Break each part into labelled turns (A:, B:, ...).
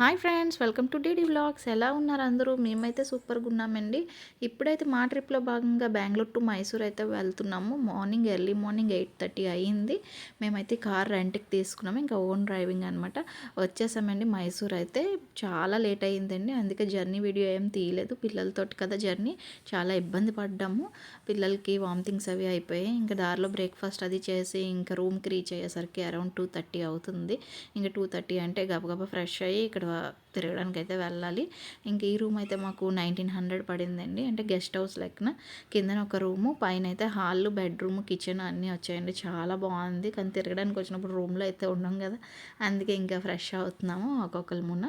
A: Hi friends welcome to DD vlogs. ఎలా ఉన్నారు అందరూ? మేమైతే సూపర్గా ఉన్నామండి. ఇప్పుడైతే మా ట్రిప్లో భాగంగా బెంగళూరు టు మైసూర్ అయితే వెళ్తున్నాము. Morning early morning eight thirty అయ్యింది. మేమైతే కార్ రెంట్కి తీసుకున్నాము. ఇంకా ఓన్ డ్రైవింగ్ అనమాట వచ్చేసామండి మైసూర్ అయితే. చాలా లేట్ అయ్యిందండి. అందుకే జర్నీ వీడియో ఏం తీయలేదు. పిల్లలతోటి కదా జర్నీ. చాలా ఇబ్బంది పడ్డాము. పిల్లలకి వామిటింగ్స్ అవి అయిపోయాయి. ఇంకా దారిలో బ్రేక్ఫాస్ట్ అది చేసి ఇంకా రూమ్కి రీచ్ అయ్యేసరికి అరౌండ్ టూ థర్టీ అవుతుంది. ఇంకా టూ థర్టీ అంటే గబగబా ఫ్రెష్ అయ్యి ఇక్కడ நம்ம తిరగడానికి అయితే వెళ్ళాలి. ఇంక ఈ రూమ్ అయితే మాకు నైన్టీన్ హండ్రెడ్ పడిందండి. అంటే గెస్ట్ హౌస్ లెక్కన కిందన ఒక రూము పైన అయితే హాల్ బెడ్రూమ్ కిచెన్ అన్నీ వచ్చాయండి. చాలా బాగుంది. కానీ తిరగడానికి వచ్చినప్పుడు రూమ్లో అయితే ఉన్నాం కదా. అందుకే ఇంకా ఫ్రెష్ అవుతున్నాము ఒక్కొక్కరి మున్న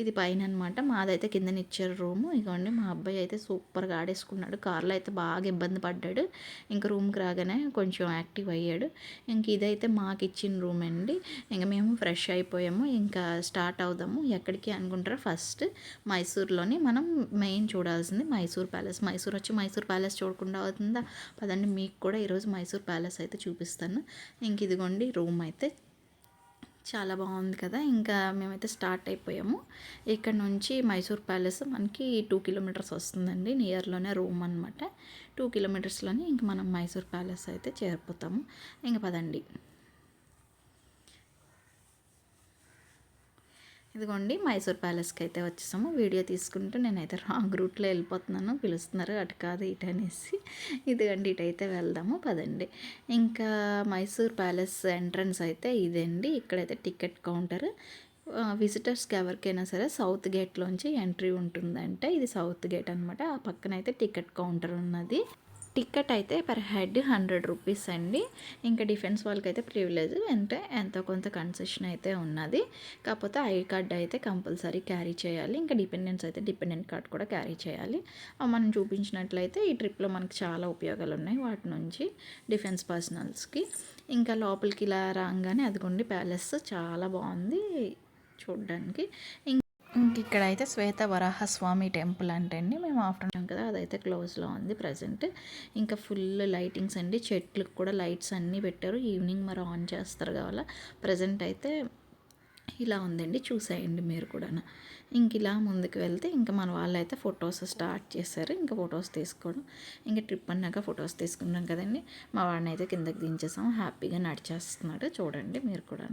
A: ఇది పైన అనమాట మాదైతే కిందన ఇచ్చారు రూము. ఇగోండి మా అబ్బాయి అయితే సూపర్గా ఆడేసుకున్నాడు. కార్లో అయితే బాగా ఇబ్బంది పడ్డాడు. ఇంకా రూమ్కి రాగానే కొంచెం యాక్టివ్ అయ్యాడు. ఇంక ఇదైతే మాకు ఇచ్చిన రూమ్ అండి. ఇంకా మేము ఫ్రెష్ అయిపోయాము. ఇంకా స్టార్ట్ అవుదాము. ఎక్కడికి అనుకుంటారో? ఫస్ట్ మైసూర్లోని మనం మెయిన్ చూడాల్సింది మైసూర్ ప్యాలెస్. మైసూర్ వచ్చి మైసూర్ ప్యాలెస్ చూడకుండా అవుతుందా? పదండి మీకు కూడా ఈరోజు మైసూర్ ప్యాలెస్ అయితే చూపిస్తాను. ఇంక ఇదిగోండి రూమ్ అయితే. చాలా బాగుంది కదా? ఇంకా మేమైతే స్టార్ట్ అయిపోయాము. ఇక్కడ నుంచి మైసూర్ ప్యాలెస్ మనకి టూ కిలోమీటర్స్ వస్తుందండి నియర్లోనే రూమ్ అనమాట టూ కిలోమీటర్స్లోనే ఇంక మనం మైసూర్ ప్యాలెస్ అయితే చేరిపోతాము. ఇంక పదండి. ఇదిగోండి మైసూర్ ప్యాలెస్కి అయితే వచ్చేసాము. వీడియో తీసుకుంటూ నేనైతే రాంగ్ రూట్లో వెళ్ళిపోతున్నాను. పిలుస్తున్నారు అటు కాదు ఇటు అనేసి. ఇదిగండి ఇటైతే వెళ్దాము పదండి. ఇంకా మైసూర్ ప్యాలెస్ ఎంట్రన్స్ అయితే ఇదండి. ఇక్కడైతే టికెట్ కౌంటర్. విజిటర్స్కి ఎవరికైనా సరే సౌత్ గేట్లోంచి ఎంట్రీ ఉంటుందంటే. ఇది సౌత్ గేట్ అనమాట ఆ పక్కన అయితే టికెట్ కౌంటర్ ఉన్నది. టికెట్ అయితే పర్ హెడ్ హండ్రెడ్ రూపీస్ అండి. ఇంకా డిఫెన్స్ వాళ్ళకి అయితే ప్రివిలేజ్ అంటే ఎంతో కొంత కన్సెషన్ అయితే ఉన్నది. కాకపోతే ఐ కార్డ్ అయితే కంపల్సరీ క్యారీ చేయాలి. ఇంకా డిపెండెన్స్ అయితే డిపెండెంట్ కార్డ్ కూడా క్యారీ చేయాలి. మనం చూపించినట్లయితే ఈ ట్రిప్లో మనకి చాలా ఉపయోగాలు ఉన్నాయి వాటి నుంచి డిఫెన్స్ పర్సనల్స్కి. ఇంకా లోపలికి ఇలా రాగానే అదిగోండి ప్యాలెస్ చాలా బాగుంది చూడడానికి. ఇంక ఇక్కడైతే శ్వేత వరాహస్వామి టెంపుల్ అంటే అండి. మేము ఆఫ్టర్నూన్ కదా అదైతే క్లోజ్లో ఉంది ప్రజెంట్. ఇంకా ఫుల్ లైటింగ్స్ అండి చెట్లకు కూడా లైట్స్ అన్నీ పెట్టారు. ఈవినింగ్ మరి ఆన్ చేస్తారు కావాలా. ప్రజెంట్ అయితే ఇలా ఉందండి చూసేయండి మీరు కూడా ఇంక ఇలా ముందుకు వెళ్తే ఇంకా మన వాళ్ళు అయితే ఫొటోస్ స్టార్ట్ చేశారు. ఇంకా ఫొటోస్ తీసుకోవడం ఇంకా ట్రిప్ అన్నాక ఫొటోస్ తీసుకున్నాం కదండి. మా వాడిని అయితే కిందకి దించేసాం హ్యాపీగా నడిచేస్తున్నాడు. చూడండి మీరు కూడా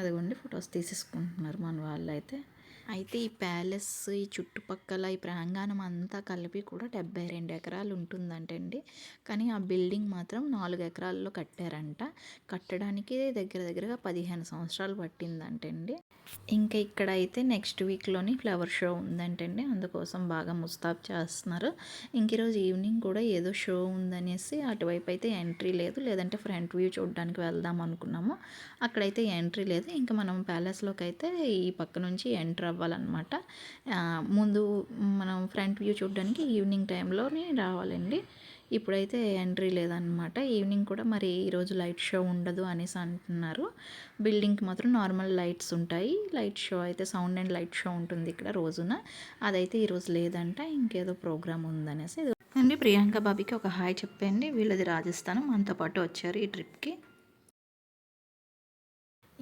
A: అదిగోండి ఫొటోస్ తీసేసుకుంటున్నారు మన వాళ్ళు అయితే అయితే ఈ ప్యాలెస్ ఈ చుట్టుపక్కల ఈ ప్రాంగణం అంతా కలిపి కూడా డెబ్బై రెండు ఎకరాలు ఉంటుందంటండి. కానీ ఆ బిల్డింగ్ మాత్రం నాలుగు ఎకరాల్లో కట్టారంట. కట్టడానికి దగ్గర దగ్గరగా పదిహేను సంవత్సరాలు పట్టిందంటండి. ఇంకా ఇక్కడ అయితే నెక్స్ట్ వీక్లోని ఫ్లవర్ షో ఉందంటండి. అందుకోసం బాగా ముస్తాబ్ చేస్తున్నారు. ఇంక ఈరోజు ఈవినింగ్ కూడా ఏదో షో ఉందనేసి అటువైపు అయితే ఎంట్రీ లేదు. లేదంటే ఫ్రంట్ వ్యూ చూడడానికి వెళ్దాం అనుకున్నాము. అక్కడైతే ఎంట్రీ లేదు. ఇంకా మనం ప్యాలెస్లోకి అయితే ఈ పక్క నుంచి ఎంటర్ అవ్వాలన్నమాట. ముందు మనం ఫ్రంట్ వ్యూ చూడడానికి ఈవినింగ్ టైంలోనే రావాలండి. ఇప్పుడైతే ఎంట్రీ లేదనమాట ఈవినింగ్ కూడా మరి ఈరోజు లైట్ షో ఉండదు అనేసి అంటున్నారు. బిల్డింగ్కి మాత్రం నార్మల్ లైట్స్ ఉంటాయి. లైట్ షో అయితే సౌండ్ అండ్ లైట్ షో ఉంటుంది ఇక్కడ రోజున. అదైతే ఈరోజు లేదంట. ఇంకేదో ప్రోగ్రామ్ ఉందనేసి. అండి ప్రియాంక బాబీకి ఒక హాయ్ చెప్పండి. వీళ్ళది రాజస్థాన్. మనతో పాటు వచ్చారు ఈ ట్రిప్కి.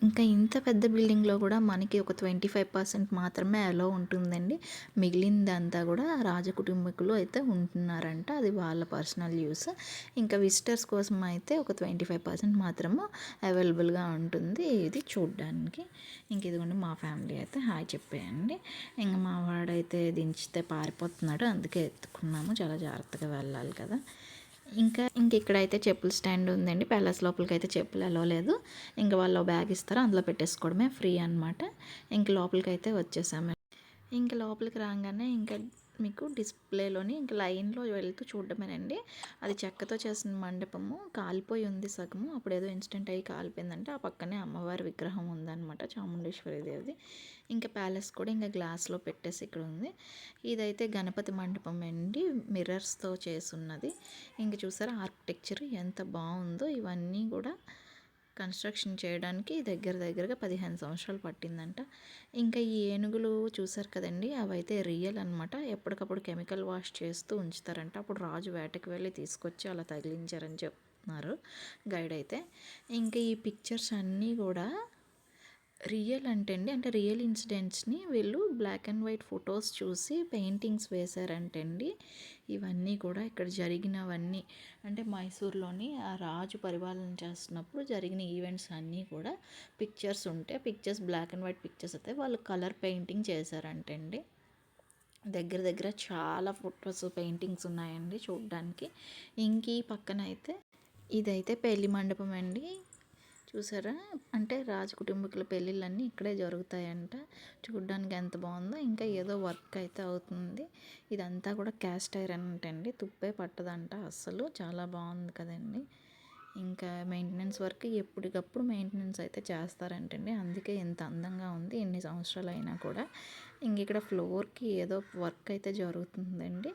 A: ఇంకా ఇంత పెద్ద బిల్డింగ్లో కూడా మనకి ఒక ట్వంటీ ఫైవ్ పర్సెంట్ మాత్రమే అలో ఉంటుందండి. మిగిలిందంతా కూడా రాజకుటుంబకులు అయితే ఉంటున్నారంట. అది వాళ్ళ పర్సనల్ యూస్. ఇంకా విజిటర్స్ కోసం అయితే ఒక ట్వంటీ ఫైవ్ పర్సెంట్ మాత్రము అవైలబుల్గా ఉంటుంది. ఇది చూడడానికి. ఇంక ఇదిగోండి మా ఫ్యామిలీ అయితే హాయ్ చెప్పేయండి. ఇంకా మా వాడైతే దించితే పారిపోతున్నాడు. అందుకే ఎత్తుకున్నాము. చాలా జాగ్రత్తగా వెళ్ళాలి కదా. ఇంకా ఇంక ఇక్కడైతే చెప్పుల స్టాండ్ ఉందండి. ప్యాలెస్ లోపలికి అయితే చెప్పులు ఎలా లేదు. ఇంకా వాళ్ళు బ్యాగ్ ఇస్తారు. అందులో పెట్టేసుకోవడమే ఫ్రీ అనమాట ఇంక లోపలికి అయితే వచ్చేసాము ఇంక లోపలికి రాగానే ఇంకా మీకు డిస్ప్లేలోని ఇంకా లైన్లో వెళ్తూ చూడడమేనండి. అది చెక్కతో చేసిన మండపము కాలిపోయి ఉంది సగము. అప్పుడు ఏదో ఇన్సిడెంట్ అయ్యి కాలిపోయిందంటే. ఆ పక్కనే అమ్మవారి విగ్రహం ఉందన్నమాట చాముండేశ్వరి దేవిది. ఇంకా ప్యాలెస్ కూడా ఇంకా గ్లాస్లో పెట్టేసి ఇక్కడ ఉంది. ఇదైతే గణపతి మండపం అండి మిర్రర్స్తో చేసున్నది. ఇంక చూసారా ఆర్కిటెక్చర్ ఎంత బాగుందో. ఇవన్నీ కూడా కన్స్ట్రక్షన్ చేయడానికి దగ్గర దగ్గరగా పదిహేను సంవత్సరాలు పట్టిందంట. ఇంకా ఈ ఏనుగులు చూసారు కదండి అవైతే రియల్ అనమాట ఎప్పటికప్పుడు కెమికల్ వాష్ చేస్తూ ఉంచుతారంట. అప్పుడు రాజు వేటకి వెళ్ళి తీసుకొచ్చి అలా తగిలించారని చెప్తున్నారు గైడ్ అయితే. ఇంకా ఈ పిక్చర్స్ అన్నీ కూడా రియల్ అంటే అండి అంటే రియల్ ఇన్సిడెంట్స్ని వీళ్ళు బ్లాక్ అండ్ వైట్ ఫొటోస్ చూసి పెయింటింగ్స్ వేశారంటే అండి ఇవన్నీ కూడా ఇక్కడ జరిగినవన్నీ అంటే మైసూర్లోని ఆ రాజు పరిపాలన చేస్తున్నప్పుడు జరిగిన ఈవెంట్స్ అన్నీ కూడా పిక్చర్స్ ఉంటే pictures black and white pictures అయితే వాళ్ళు కలర్ పెయింటింగ్ చేశారంటే అండి దగ్గర దగ్గర చాలా ఫొటోస్ పెయింటింగ్స్ ఉన్నాయండి చూడడానికి. ఇంక ఈ పక్కన అయితే ఇదైతే పెళ్ళి మండపం అండి. చూసారా? అంటే రాజు కుటుంబీకుల పెళ్ళిళ్ళన్నీ ఇక్కడే జరుగుతాయంట. చూడడానికి ఎంత బాగుందో ఇంకా ఏదో వర్క్ అయితే అవుతుంది. ఇదంతా కూడా క్యాస్ట్ ఐరన్ అంటండి. తుప్పే పట్టదంట అస్సలు. చాలా బాగుంది కదండి. ఇంకా మెయింటెనెన్స్ వర్క్ ఎప్పటికప్పుడు మెయింటెనెన్స్ అయితే చేస్తారంటండి. అందుకే ఇంత అందంగా ఉంది. ఎన్ని సంవత్సరాలు అయినా కూడా. ఇంక ఇక్కడ ఫ్లోర్కి ఏదో వర్క్ అయితే జరుగుతుందండి.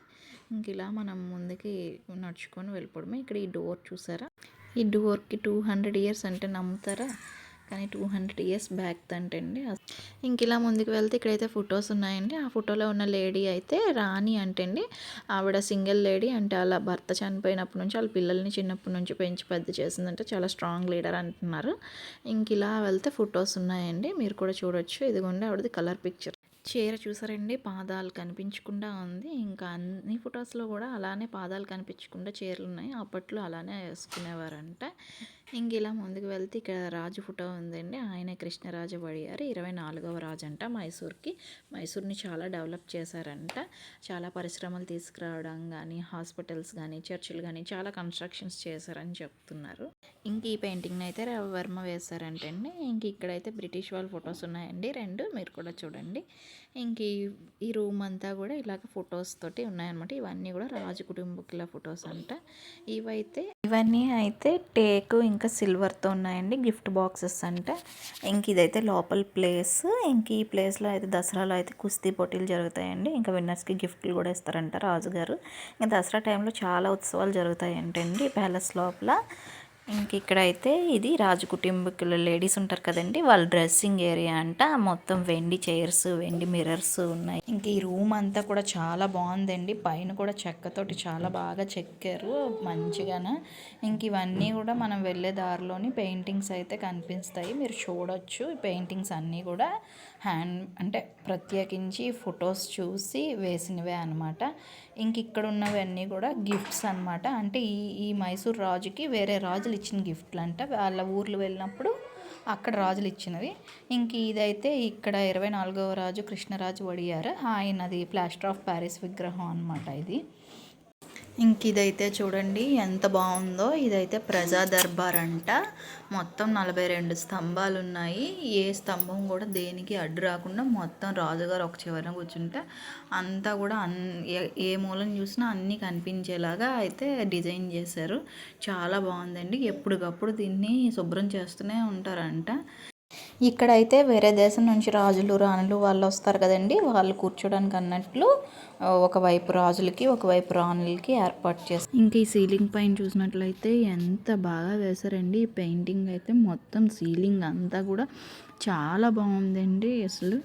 A: ఇంక ఇలా మనం ముందుకి నడుచుకొని వెళ్ళిపోవడమే. ఇక్కడ ఈ డోర్ చూసారా? ఈ డోర్కి టూ హండ్రెడ్ ఇయర్స్ అంటే నమ్ముతారా? కానీ టూ హండ్రెడ్ ఇయర్స్ బ్యాక్ అంటండి ఇంక ఇలా ముందుకు వెళ్తే ఇక్కడైతే ఫొటోస్ ఉన్నాయండి. ఆ ఫోటోలో ఉన్న లేడీ అయితే రాణి అంటండి ఆవిడ సింగిల్ లేడీ అంటే అలా భర్త చనిపోయినప్పటి నుంచి వాళ్ళ పిల్లల్ని చిన్నప్పటి నుంచి పెంచి పెద్ద చేసిందంటే చాలా స్ట్రాంగ్ లీడర్ అంటున్నారు. ఇంక ఇలా వెళ్తే ఫొటోస్ ఉన్నాయండి. మీరు కూడా చూడొచ్చు. ఇదిగోండి ఆవిడది కలర్ పిక్చర్. చీర చూసారండి? పాదాలు కనిపించకుండా ఉంది. ఇంకా అన్ని ఫొటోస్లో కూడా అలానే పాదాలు కనిపించకుండా చీరలు ఉన్నాయి అప్పట్లో అలానే వేసుకునేవారంట. ఇంక ఇలా ముందుకు వెళ్తే ఇక్కడ రాజు ఫోటో ఉందండి. ఆయన కృష్ణరాజు వడియారు ఇరవై నాలుగవ రాజు అంట మైసూర్కి. మైసూర్ని చాలా డెవలప్ చేశారంట. చాలా పరిశ్రమలు తీసుకురావడం కానీ హాస్పిటల్స్ కానీ చర్చిలు కానీ చాలా కన్స్ట్రక్షన్స్ చేశారని చెప్తున్నారు. ఇంక ఈ పెయింటింగ్ని అయితే వర్మ వేశారంటండి. ఇంక ఇక్కడైతే బ్రిటిష్ వాళ్ళ ఫొటోస్ ఉన్నాయండి. రెండు మీరు కూడా చూడండి. ఇంక ఈ రూమ్ అంతా కూడా ఇలాగ ఫొటోస్ తోటి ఉన్నాయన్నమాట. ఇవన్నీ కూడా రాజు కుటుంబకుల ఫొటోస్ అంట. ఇవైతే ఇవన్నీ అయితే టేకు ఇంకా సిల్వర్తో ఉన్నాయండి గిఫ్ట్ బాక్సెస్ అంటే. ఇంక ఇదైతే లోపల ప్లేస్ ఇంక ఈ ప్లేస్లో అయితే దసరాలో అయితే కుస్తీ పోటీలు జరుగుతాయండి. ఇంకా విన్నర్స్కి గిఫ్ట్లు కూడా ఇస్తారంట రాజుగారు. ఇంకా దసరా టైంలో చాలా ఉత్సవాలు జరుగుతాయంటండి ప్యాలెస్ లోపల. ఇంక ఇక్కడ అయితే ఇది రాజు కుటుంబకుల లేడీస్ ఉంటారు కదండి వాళ్ళ డ్రెస్సింగ్ ఏరియా అంట. మొత్తం వెండి చైర్స్ వెండి మిర్రర్స్ ఉన్నాయి. ఇంక ఈ రూమ్ అంతా కూడా చాలా బాగుందండి. పైన కూడా చెక్కతోటి చాలా బాగా చెక్కారు మంచిగాన. ఇంక ఇవన్నీ కూడా మనం వెళ్ళే దారిలోని పెయింటింగ్స్ అయితే కనిపిస్తాయి. మీరు చూడొచ్చు ఈ పెయింటింగ్స్ అన్నీ కూడా. హ్యాండ్ అంటే ప్రత్యేకించి ఫొటోస్ చూసి వేసినవే అనమాట ఇంక ఇక్కడ ఉన్నవన్నీ కూడా గిఫ్ట్స్ అనమాట అంటే ఈ ఈ మైసూర్ రాజుకి వేరే రాజులు ఇచ్చిన గిఫ్ట్లు అంట వాళ్ళ ఊర్లు వెళ్ళినప్పుడు అక్కడ రాజులు ఇచ్చినవి. ఇంక ఇదైతే ఇక్కడ ఇరవై నాలుగవ రాజు కృష్ణరాజు వడియారు ఆయనది ప్లాస్టర్ ఆఫ్ ప్యారిస్ విగ్రహం అనమాట ఇది. ఇంక ఇదైతే చూడండి ఎంత బాగుందో. ఇదైతే ప్రజా దర్బార్ అంట. మొత్తం నలభై రెండు స్తంభాలు ఉన్నాయి ఏ స్తంభం కూడా దేనికి అడ్డు రాకుండా మొత్తం రాజుగారు ఒక చివరన కూర్చుంటే అంతా కూడా అన్ ఏ మూలం చూసినా అన్నీ కనిపించేలాగా అయితే డిజైన్ చేశారు. చాలా బాగుందండి. ఎప్పటికప్పుడు దీన్ని శుభ్రం చేస్తూనే ఉంటారంట. ఇక్కడైతే వేరే దేశం నుంచి రాజులు రాణులు వాళ్ళు వస్తారు కదండి. వాళ్ళు కూర్చోడానికి అన్నట్లు ఒకవైపు రాజులకి ఒకవైపు రాణులకి ఏర్పాటు చేస్తారు. ఇంకా ఈ సీలింగ్ పైన చూసినట్లయితే ఎంత బాగా వేశారండి. ఈ పెయింటింగ్ అయితే మొత్తం సీలింగ్ అంతా కూడా చాలా బాగుందండి అసలు.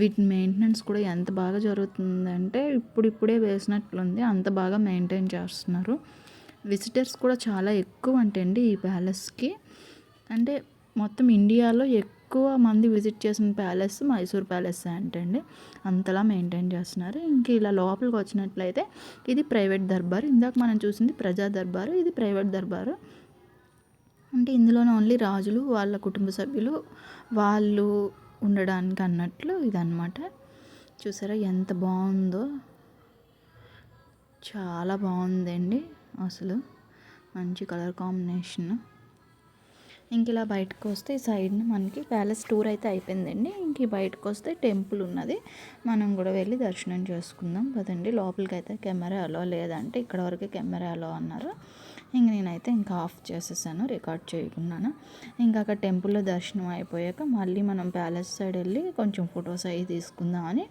A: వీటి మెయింటెనెన్స్ కూడా ఎంత బాగా జరుగుతుందంటే ఇప్పుడిప్పుడే వేసినట్లుంది. అంత బాగా మెయింటైన్ చేస్తున్నారు. విజిటర్స్ కూడా చాలా ఎక్కువ అంటే అండి ఈ ప్యాలెస్కి అంటే మొత్తం ఇండియాలో ఎక్కువ ఎక్కువ మంది విజిట్ చేసిన ప్యాలెస్ మైసూర్ ప్యాలెస్ అంటండి. అంతలా మెయింటైన్ చేస్తున్నారు. ఇంక ఇలా లోపలికి వచ్చినట్లయితే ఇది ప్రైవేట్ దర్బారు. ఇందాక మనం చూసింది ప్రజా దర్బారు. ఇది ప్రైవేట్ దర్బారు. అంటే ఇందులోనే ఓన్లీ రాజులు వాళ్ళ కుటుంబ సభ్యులు వాళ్ళు ఉండడానికి అన్నట్లు ఇదన్నమాట. చూసారా ఎంత బాగుందో? చాలా బాగుందండి అసలు. మంచి కలర్ కాంబినేషన్. ఇంక ఇలా బయటకు వస్తే ఈ సైడ్న మనకి ప్యాలెస్ టూర్ అయితే అయిపోయిందండి. ఇంక బయటకు వస్తే టెంపుల్ ఉన్నది. మనం కూడా వెళ్ళి దర్శనం చేసుకుందాం. కదండి లోపలికి అయితే కెమెరా అలో లేదంటే ఇక్కడ వరకు కెమెరా అలో అన్నారు. ఇంక నేనైతే ఇంకా ఆఫ్ చేసేసాను రికార్డ్ చేయకున్నాను. ఇంకా అక్కడ టెంపుల్లో దర్శనం అయిపోయాక మళ్ళీ మనం ప్యాలెస్ సైడ్ వెళ్ళి కొంచెం ఫొటోస్ అవి తీసుకుందామని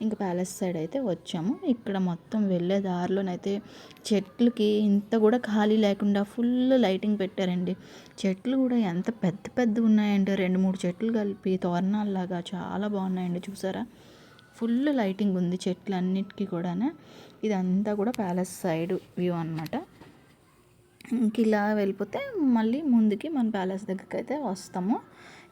A: ఇంకా ప్యాలెస్ సైడ్ అయితే వచ్చాము. ఇక్కడ మొత్తం వెళ్ళే దారిలోనైతే చెట్లకి ఇంత కూడా ఖాళీ లేకుండా ఫుల్ లైటింగ్ పెట్టారండి. చెట్లు కూడా ఎంత పెద్ద పెద్ద ఉన్నాయండి రెండు మూడు చెట్లు కలిపి తోరణాల్లాగా చాలా బాగున్నాయండి చూసారా? ఫుల్ లైటింగ్ ఉంది చెట్లన్నిటికీ కూడా ఇదంతా కూడా ప్యాలెస్ సైడ్ వ్యూ అనమాట ఇంక ఇలా వెళ్ళిపోతే మళ్ళీ ముందుకి మన ప్యాలెస్ దగ్గరికి అయితే వస్తాము.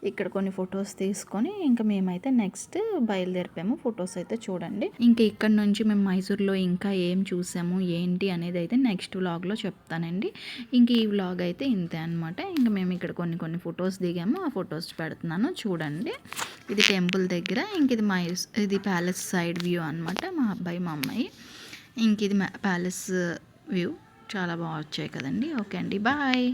A: ఇక్కడ కొన్ని ఫొటోస్ తీసుకొని ఇంకా మేమైతే నెక్స్ట్ బయలుదేరిపాము ఫొటోస్ అయితే చూడండి. ఇంకా ఇక్కడ నుంచి మేము మైసూర్లో ఇంకా ఏం చూసాము ఏంటి అనేది అయితే నెక్స్ట్ వ్లాగ్లో చెప్తానండి. ఇంక ఈ వ్లాగ్ అయితే ఇంతే అనమాట ఇంకా మేము ఇక్కడ కొన్ని కొన్ని ఫొటోస్ దిగాము. ఆ ఫొటోస్ పెడుతున్నాను. చూడండి. ఇది టెంపుల్ దగ్గర. ఇంక ఇది మై ఇది ప్యాలెస్ సైడ్ వ్యూ అనమాట మా అబ్బాయి మా అమ్మాయి. ఇంక ఇది ప్యాలెస్ వ్యూ. చాలా బాగా వచ్చాయి కదండి. ఓకే అండి. బాయ్.